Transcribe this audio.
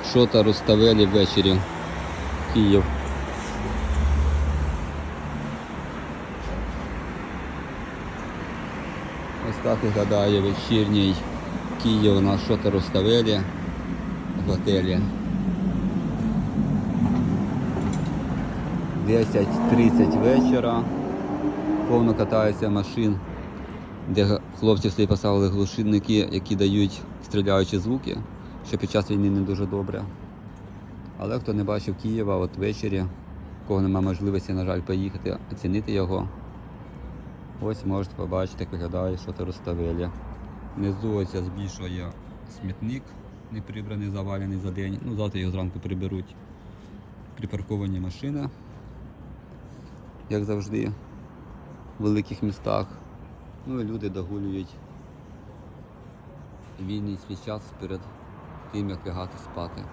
Ашота Руставелі ввечері. Київ. Ось так виглядає вечірній Київ на Ашота Руставелі в готелі. 10.30 вечора. Повно катається машин, де хлопці собі поставили глушильники, які дають стріляючі звуки, що під час війни не дуже добре. Але хто не бачив Києва, от ввечері, кого немає можливості, на жаль, поїхати, оцінити його. Ось можете побачити, як виглядає що-то Руставелі. Внизу ось збільшує смітник, не прибраний, завалений за день. Ну, завтра його зранку приберуть. Припарковані машини, як завжди, в великих містах. Ну і люди догулюють вільний свій час перед тим, як лягати спати.